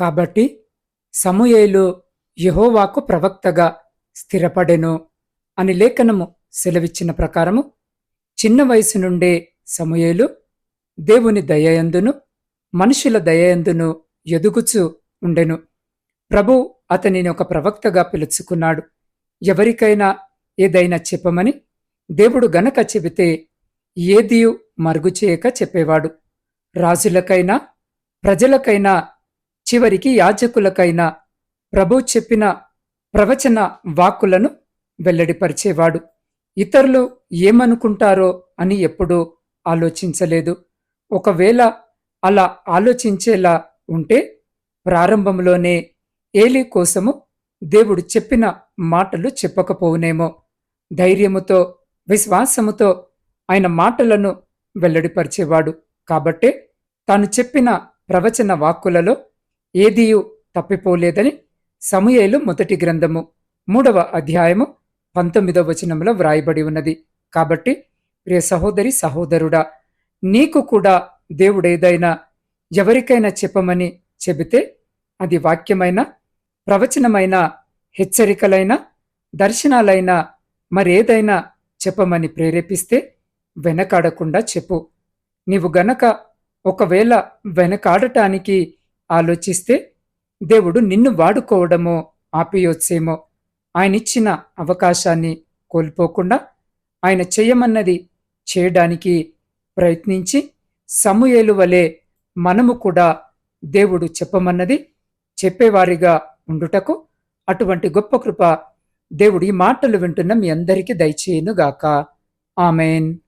కాబట్టి సమూయేలు యెహోవాకు ప్రవక్తగా స్థిరపడెను అని లేఖనము సెలవిచ్చిన ప్రకారము చిన్న వయసు నుండే సమూయేలు దేవుని దయయందును మనుషుల దయయందును ఎదుగుచు ఉండెను. ప్రభు అతనిని ఒక ప్రవక్తగా పిలుచుకున్నాడు. ఎవరికైనా ఏదైనా చెప్పమని దేవుడు గనక చెబితే ఏదియు మరుగు చేయక చెప్పేవాడు. రాజులకైనా ప్రజలకైనా చివరికి యాజకులకైనా ప్రభు చెప్పిన ప్రవచన వాక్కులను వెల్లడిపరిచేవాడు. ఇతరులు ఏమనుకుంటారో అని ఎప్పుడూ ఆలోచించలేదు. ఒకవేళ అలా ఆలోచించేలా ఉంటే ప్రారంభంలోనే ఏలీ కోసము దేవుడు చెప్పిన మాటలు చెప్పకపోవునేమో. ధైర్యముతో విశ్వాసముతో ఆయన మాటలను వెల్లడిపరిచేవాడు. కాబట్టే తాను చెప్పిన ప్రవచన వాక్కులలో ఏదియు తప్పిపోలేదని సమూయేలు మొదటి గ్రంథము మూడవ అధ్యాయము పంతొమ్మిదవ వచనంలో వ్రాయబడి ఉన్నది. కాబట్టి ప్రియ సహోదరి సహోదరుడా నీకు కూడా దేవుడేదైనా ఎవరికైనా చెప్పమని చెబితే అది వాక్యమైన ప్రవచనమైన హెచ్చరికలైన దర్శనాలైనా మరేదైనా చెప్పమని ప్రేరేపిస్తే వెనకాడకుండా చెప్పు. నీవు గనక ఒకవేళ వెనకాడటానికి ఆలోచిస్తే దేవుడు నిన్ను వాడుకోవడమో ఆపేయొచ్చేమో. ఆయనిచ్చిన అవకాశాన్ని కోల్పోకుండా ఆయన చెయ్యమన్నది చేయడానికి ప్రయత్నించి సమూయేలు వలె మనము కూడా దేవుడు చెప్పమన్నది చెప్పేవారిగా ఉండుటకు అటువంటి గొప్ప కృప దేవుడి మాటలు వింటున్న మీ అందరికీ దయచేయనుగాక. ఆమెన్.